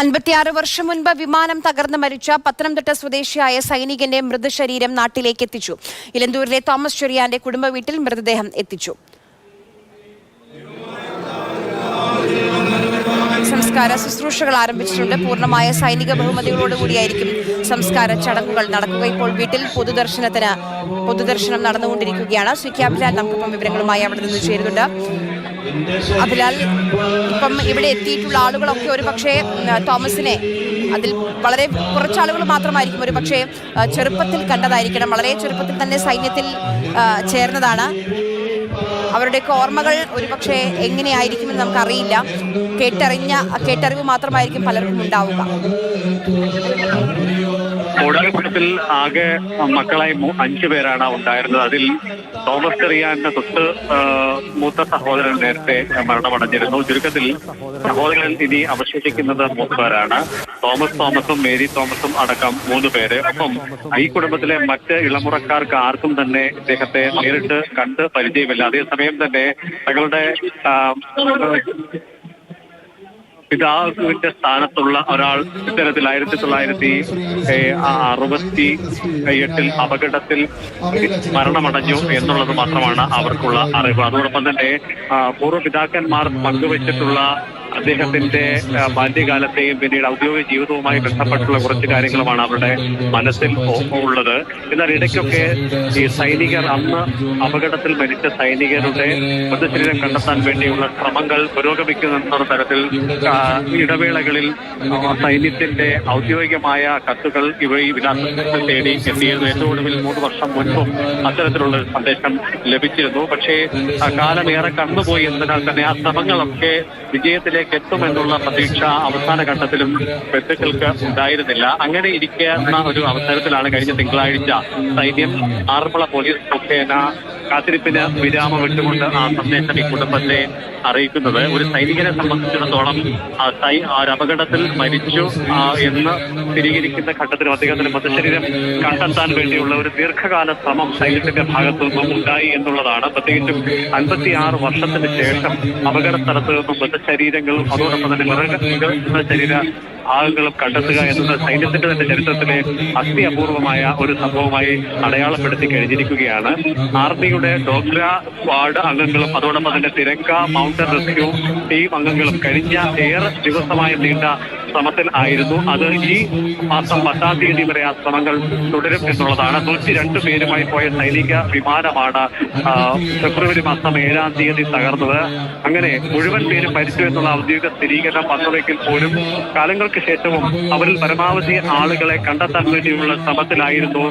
അൻപത്തിയാറ് വർഷം മുൻപ് വിമാനം തകർന്ന് മരിച്ച പത്തനംതിട്ട സ്വദേശിയായ സൈനികന്റെ മൃതശരീരം നാട്ടിലേക്ക് എത്തിച്ചു. ഇലന്തൂരിലെ തോമസ് ചെറിയാന്റെ കുടുംബ വീട്ടിൽ മൃതദേഹം എത്തിച്ചു. സംസ്കാര ശുശ്രൂഷകൾ ആരംഭിച്ചിട്ടുണ്ട്. പൂർണമായ സൈനിക ബഹുമതികളോടുകൂടിയായിരിക്കും സംസ്കാര ചടങ്ങുകൾ നടക്കുക. ഇപ്പോൾ വീട്ടിൽ പൊതുദർശനത്തിന് പൊതുദർശനം നടന്നുകൊണ്ടിരിക്കുകയാണ്. ശ്രീ നമുക്കിപ്പം വിവരങ്ങളുമായി അവിടെ നിന്ന് ചേരുന്നുണ്ട്. അഭിലാൽ ഇപ്പം ഇവിടെ എത്തിയിട്ടുള്ള ആളുകളൊക്കെ ഒരു പക്ഷേ തോമസിനെ അതിൽ വളരെ കുറച്ചാളുകൾ മാത്രമായിരിക്കും ഒരു പക്ഷേ ചെറുപ്പത്തിൽ കണ്ടതായിരിക്കണം. വളരെ ചെറുപ്പത്തിൽ തന്നെ സൈന്യത്തിൽ ചേർന്നതാണ്. അവരുടെയൊക്കെ ഓർമ്മകൾ ഒരുപക്ഷെ എങ്ങനെയായിരിക്കുമെന്ന് നമുക്കറിയില്ല. കേട്ടറിഞ്ഞ കേട്ടറിവ് മാത്രമായിരിക്കും പലർക്കും ഉണ്ടാവുക. ഒടുക്കത്തിൽ ആകെ മക്കളായി അഞ്ചു പേരാണ് ഉണ്ടായിരുന്നത്. അതിൽ തോമസ് ചെറിയാന്റെ തൊട്ട് മൂത്ത സഹോദരൻ നേരത്തെ മരണമടഞ്ഞിരുന്നു. ചുരുക്കത്തിൽ സഹോദരൻ ഇനി അവശേഷിക്കുന്നത് മൂന്നുപേരാണ്. തോമസ് തോമസും മേരി തോമസും അടക്കം മൂന്ന് പേര്. ഒപ്പം ഈ കുടുംബത്തിലെ മറ്റ് ഇളമുറക്കാർക്ക് ആർക്കും തന്നെ ഇദ്ദേഹത്തെ നേരിട്ട് കണ്ട് പരിചയമില്ല. അതേസമയം തന്നെ തങ്ങളുടെ പിതാവിന്റെ സ്ഥാനത്തുള്ള ഒരാൾ ഇത്തരത്തിൽ ആയിരത്തി തൊള്ളായിരത്തി അറുപത്തി എട്ടിൽ അപകടത്തിൽ മരണമടഞ്ഞു എന്നുള്ളത് മാത്രമാണ് അവർക്കുള്ള അറിവ്. അതോടൊപ്പം തന്നെ പൂർവ പിതാക്കന്മാർ പങ്കുവച്ചിട്ടുള്ള അദ്ദേഹത്തിന്റെ ബാല്യകാലത്തെയും പിന്നീട് ഔദ്യോഗിക ജീവിതവുമായി ബന്ധപ്പെട്ടുള്ള കുറച്ച് കാര്യങ്ങളുമാണ് അവരുടെ മനസ്സിൽ ഉള്ളത്. എന്നാൽ ഇടയ്ക്കൊക്കെ ഈ സൈനികർ അന്ന് അപകടത്തിൽ മരിച്ച സൈനികരുടെ മൃതശരീരം കണ്ടെത്താൻ വേണ്ടിയുള്ള ശ്രമങ്ങൾ പുരോഗമിക്കുന്ന തരത്തിൽ ഇടവേളകളിൽ സൈന്യത്തിന്റെ ഔദ്യോഗികമായ കത്തുകൾ ഇവ ഈ വിലാസത്തിൽ തേടി എത്തിയിരുന്നു. ഏറ്റവും ഒടുവിൽ മൂന്ന് വർഷം മുൻപും അത്തരത്തിലുള്ള സന്ദേശം ലഭിച്ചിരുന്നു. പക്ഷേ കാലമേറെ കടന്നുപോയി. എന്നതിനാൽ തന്നെ ആ ശ്രമങ്ങളൊക്കെ വിജയത്തിലേക്ക് എത്തുമെന്നുള്ള പ്രതീക്ഷ അവസാന ഘട്ടത്തിലും ബന്ധുക്കൾക്ക് ഉണ്ടായിരുന്നില്ല. അങ്ങനെ ഇരിക്കുന്ന ഒരു അവസരത്തിലാണ് കഴിഞ്ഞ തിങ്കളാഴ്ച സൈന്യം ആറന്മുള പോലീസ് മുഖേന കാത്തിരിപ്പിന് വിരാമം വിട്ടുകൊണ്ട് ആ സന്ദേശം ഈ കുടുംബത്തെ അറിയിക്കുന്നത്. ഒരു സൈനികനെ സംബന്ധിച്ചിടത്തോളം ഒരു അപകടത്തിൽ മരിച്ചു എന്ന് സ്ഥിരീകരിക്കുന്ന ഘട്ടത്തിൽ അദ്ദേഹത്തിന്റെ മൃതശരീരം കണ്ടെത്താൻ വേണ്ടിയുള്ള ഒരു ദീർഘകാല ശ്രമം സൈന്യത്തിന്റെ ഭാഗത്തു നിന്നും ഉണ്ടായി എന്നുള്ളതാണ്. പ്രത്യേകിച്ചും അൻപത്തിയാറ് വർഷത്തിന് ശേഷം അപകട സ്ഥലത്ത് നിന്നും മൃതശരീരങ്ങളും അതോടൊപ്പം തന്നെ മൃഗ ശരീര ഭാഗങ്ങളും കണ്ടെത്തുക എന്നത് സൈന്യത്തിന്റെ തന്നെ ചരിത്രത്തിലെ അത്യപൂർവമായ ഒരു സംഭവമായി അടയാളപ്പെടുത്തി കഴിഞ്ഞിരിക്കുകയാണ്. ആർമിയുടെ ഡോഗ്ര സ്ക്വാഡ് അംഗങ്ങളും അതോടൊപ്പം തന്നെ തിരക്ക മൗണ്ടൻ റെസ്ക്യൂ ടീം അംഗങ്ങളും കഴിഞ്ഞ ഏറെ ദിവസമായി നീണ്ട ശ്രമത്തിൽ ആയിരുന്നു. അത് ഈ മാസം പത്താം തീയതി വരെ ആ ശ്രമങ്ങൾ തുടരും എന്നുള്ളതാണ്. നൂറ്റി രണ്ട് പേരുമായി പോയ സൈനിക വിമാനമാണ് ഫെബ്രുവരി മാസം ഏഴാം തീയതി തകർന്നത്. അങ്ങനെ മുഴുവൻ പേരും മരിച്ചു എന്നുള്ള ഔദ്യോഗിക സ്ഥിരീകരണം വന്നതെങ്കിൽ പോലും കാലങ്ങൾക്ക് ശേഷവും അവരിൽ പരമാവധി ആളുകളെ കണ്ടെത്താൻ വേണ്ടിയുള്ള ശ്രമത്തിലായിരുന്നു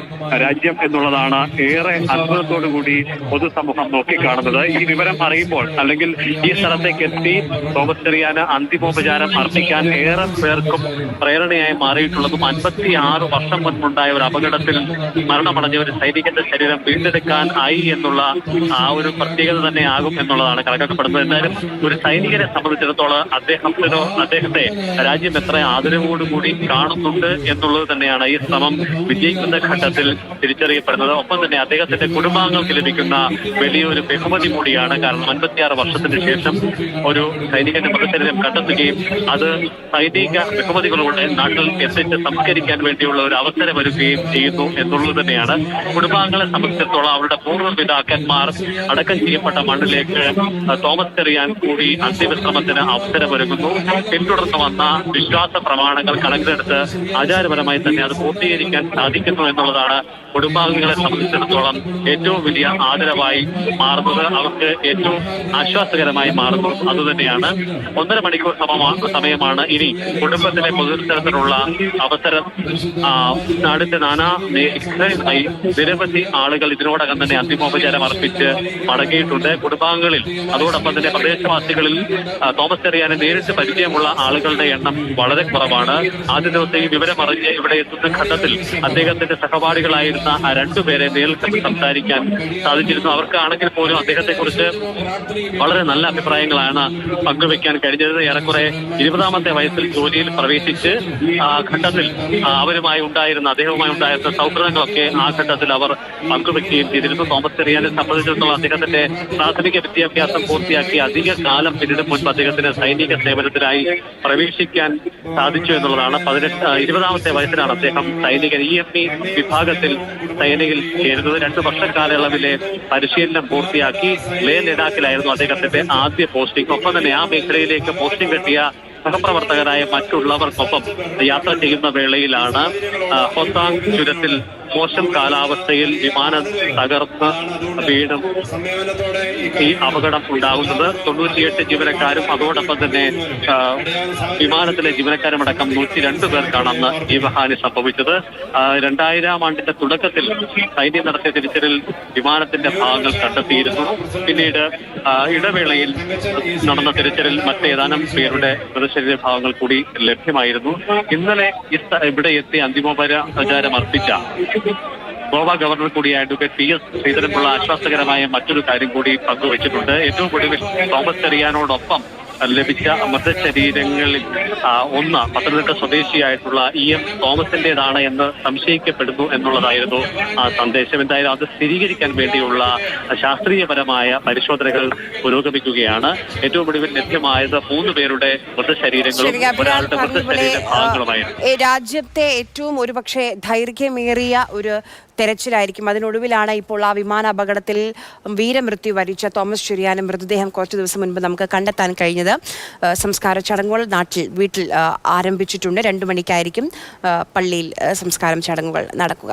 രാജ്യം എന്നുള്ളതാണ് ഏറെ അത്ഭുതത്തോടുകൂടി പൊതുസമൂഹം നോക്കിക്കാണുന്നത്. ഈ വിവരം അറിയുമ്പോൾ അല്ലെങ്കിൽ ഈ സ്ഥലത്തേക്ക് എത്തി തോമസ് ചെറിയാന് അന്തിമോപചാരം അർപ്പിക്കാൻ ഏറെ പേർക്കും പ്രേരണയായി മാറിയിട്ടുള്ളതും അൻപത്തി ആറ് വർഷം മുൻപുണ്ടായ ഒരു അപകടത്തിൽ മരണമടഞ്ഞ ഒരു സൈനികന്റെ ശരീരം വീണ്ടെടുക്കാൻ ആയി എന്നുള്ള ആ ഒരു പ്രത്യേകത തന്നെ ആകും എന്നുള്ളതാണ് കണക്കാക്കപ്പെടുന്നത്. എന്തായാലും ഒരു സൈനികനെ സംബന്ധിച്ചിടത്തോളം അദ്ദേഹത്തിനോ അദ്ദേഹത്തെ രാജ്യം എത്ര ആദരവോടുകൂടി കാണുന്നുണ്ട് എന്നുള്ളത് തന്നെയാണ് ഈ ശ്രമം വിജയിക്കുന്ന ഘട്ടത്തിൽ തിരിച്ചറിയപ്പെടുന്നത്. ഒപ്പം തന്നെ അദ്ദേഹത്തിന്റെ കുടുംബാംഗങ്ങൾക്ക് ലഭിക്കുന്ന വലിയൊരു ബഹുമതി കൂടിയാണ് കാരണം അൻപത്തിയാറ് വർഷത്തിന് ശേഷം ഒരു സൈനികന്റെ മൃതശരീരം കണ്ടെത്തുകയും അത് സൈനിക ബഹുമതികളോടെ നാട്ടിൽ എത്തിച്ച് സംസ്കരിക്കാൻ വേണ്ടിയുള്ള ഒരു അവസരം ഒരുക്കുകയും ചെയ്യുന്നു എന്നുള്ളത് തന്നെയാണ് കുടുംബാംഗങ്ങളെ സംബന്ധിച്ചിടത്തോളം അവരുടെ പൂർവപിതാക്കന്മാർ അടക്കം ചെയ്യപ്പെട്ട മണ്ണിലേക്ക് തോമസ് ചെറിയാൻ കൂടി അന്തിമശ്രമത്തിന് അവസരമൊരുങ്ങുന്നു. പിന്തുടർന്ന് വന്ന വിശ്വാസ പ്രമാണങ്ങൾ കണക്കിലെടുത്ത് ആചാരപരമായി തന്നെ അത് പൂർത്തീകരിക്കാൻ സാധിക്കുന്നു എന്നുള്ളതാണ് കുടുംബാംഗങ്ങളെ സംബന്ധിച്ചിടത്തോളം ഏറ്റവും വലിയ ആദരവായി മാറുന്നത്. അവർക്ക് ഏറ്റവും ആശ്വാസകരമായി മാറുന്നു. അതുതന്നെയാണ് ഒന്നര മണിക്കൂർ സമയമാണ് ഇനി കുടുംബത്തിലെ പൊതുസ്ഥലത്തിനുള്ള അവസരം നാടിന്റെ നാനാ മേഖലകളിലായി നിരവധി ആളുകൾ ഇതിനോടകം തന്നെ അന്തിമോപചാരം അർപ്പിച്ച് മടങ്ങിയിട്ടുണ്ട്. കുടുംബാംഗങ്ങളിൽ അതോടൊപ്പം തന്നെ പ്രദേശവാസികളിൽ തോമസ് ചെറിയാനെ നേരിട്ട് പരിചയമുള്ള ആളുകളുടെ എണ്ണം വളരെ കുറവാണ്. ആദ്യ ദിവസം ഈ വിവരം അറിഞ്ഞ് ഇവിടെ എത്തുന്ന ഘട്ടത്തിൽ അദ്ദേഹത്തിന്റെ സഹപാഠികളായിരുന്ന രണ്ടുപേരെ നേരിൽ കണ്ട് സംസാരിക്കാൻ സാധിച്ചിരുന്നു. അവർക്കാണെങ്കിൽ പോലും അദ്ദേഹത്തെക്കുറിച്ച് വളരെ നല്ല അഭിപ്രായങ്ങളാണ് പങ്കുവെക്കാൻ കഴിഞ്ഞത്. ഏറെക്കുറെ ഇരുപതാമത്തെ വയസ്സിൽ ജോലി പള്ളിയിൽ പ്രവേശിച്ച് ആ ഘട്ടത്തിൽ അവരുമായി ഉണ്ടായിരുന്ന അദ്ദേഹവുമായി ഉണ്ടായിരുന്ന സൗഹൃദങ്ങളൊക്കെ ആ ഘട്ടത്തിൽ അവർ പങ്കുവെക്കുകയും ചെയ്തിരുന്നു. തോമസ് ചെറിയാനെ സംബന്ധിച്ചിടത്തോളം അദ്ദേഹത്തിന്റെ പ്രാഥമിക വിദ്യാഭ്യാസം പൂർത്തിയാക്കി അധിക കാലം പിന്നീട് മുൻപ് അദ്ദേഹത്തിന് സൈനിക സേവനത്തിനായി പ്രവേശിക്കാൻ സാധിച്ചു എന്നുള്ളതാണ്. പതിനെട്ട് ഇരുപതാമത്തെ വയസ്സിലാണ് അദ്ദേഹം സൈനിക ഇ എം ഇ വിഭാഗത്തിൽ സൈനികയിൽ ചേരുന്നത്. രണ്ടു വർഷക്കാലയളവിലെ പരിശീലനം പൂർത്തിയാക്കി ലേ ലഡാക്കിലായിരുന്നു അദ്ദേഹത്തിന്റെ ആദ്യ പോസ്റ്റിംഗ്. ഒപ്പം തന്നെ ആ മേഖലയിലേക്ക് പോസ്റ്റിംഗ് കിട്ടിയ സഹപ്രവർത്തകരായ മറ്റുള്ളവർക്കൊപ്പം യാത്ര ചെയ്യുന്ന വേളയിലാണ് ഹൊസാങ് ചുരത്തിൽ മോശം കാലാവസ്ഥയിൽ വിമാനം തകർന്ന് വീണും ഈ അപകടം ഉണ്ടാകുന്നത്. തൊണ്ണൂറ്റിയെട്ട് ജീവനക്കാരും അതോടൊപ്പം തന്നെ വിമാനത്തിലെ ജീവനക്കാരും അടക്കം നൂറ്റി രണ്ട് പേർക്കാണ് അന്ന് ജീവഹാനി സംഭവിച്ചത്. രണ്ടായിരം ആണ്ടിന്റെ തുടക്കത്തിൽ സൈന്യം നടത്തിയ തിരിച്ചറിൽ വിമാനത്തിന്റെ ഭാഗങ്ങൾ കണ്ടെത്തിയിരുന്നു. പിന്നീട് ഇടവേളയിൽ നടന്ന തിരച്ചിലിൽ മറ്റേതാനും പേരുടെ മൃതശരീര ഭാഗങ്ങൾ കൂടി ലഭ്യമായിരുന്നു. ഇന്നലെ ഇവിടെ എത്തി അന്തിമോപചാരം അർപ്പിച്ച ഗോവ ഗവർണർ കൂടിയായ അഡ്വക്കേറ്റ് പി എസ് ശ്രീധരൻപിള്ള ആശ്വാസകരമായ മറ്റൊരു കാര്യം കൂടി പങ്കുവച്ചിട്ടുണ്ട്. ഏറ്റവും ഒടുവിൽ തോമസ് ചെറിയാനോടൊപ്പം ലഭിച്ച മൃതശരീരങ്ങളിൽ ഒന്ന് പത്തനംതിട്ട സ്വദേശിയായിട്ടുള്ള ഇ എം തോമസിന്റേതാണ് എന്ന് സംശയിക്കപ്പെടുന്നു എന്നുള്ളതായിരുന്നു ആ സന്ദേശം. എന്തായാലും അത് സ്ഥിരീകരിക്കാൻ വേണ്ടിയുള്ള ശാസ്ത്രീയപരമായ പരിശോധനകൾ പുരോഗമിക്കുകയാണ്. ഏറ്റവും ഒടുവിൽ ലഭ്യമായത് മൂന്ന് പേരുടെ മൃതശരീരങ്ങളും ശരി ഒരാളുടെ മൃതശരീര ഭാഗങ്ങളുമായിരുന്നു. രാജ്യത്തെ ഏറ്റവും ഒരുപക്ഷെ ദൈർഘ്യമേറിയ ഒരു തെരച്ചിലായിരിക്കും. അതിനൊടുവിലാണ് ഇപ്പോൾ ആ വിമാന അപകടത്തിൽ വീരമൃത്യു വരിച്ച തോമസ് ചെറിയാനും മൃതദേഹം കുറച്ച് ദിവസം മുൻപ് നമുക്ക് കണ്ടെത്താൻ കഴിഞ്ഞത്. സംസ്കാര ചടങ്ങുകൾ നാട്ടിൽ വീട്ടിൽ ആരംഭിച്ചിട്ടുണ്ട്. രണ്ടു മണിക്കായിരിക്കും പള്ളിയിൽ സംസ്കാരം ചടങ്ങുകൾ നടക്കുക.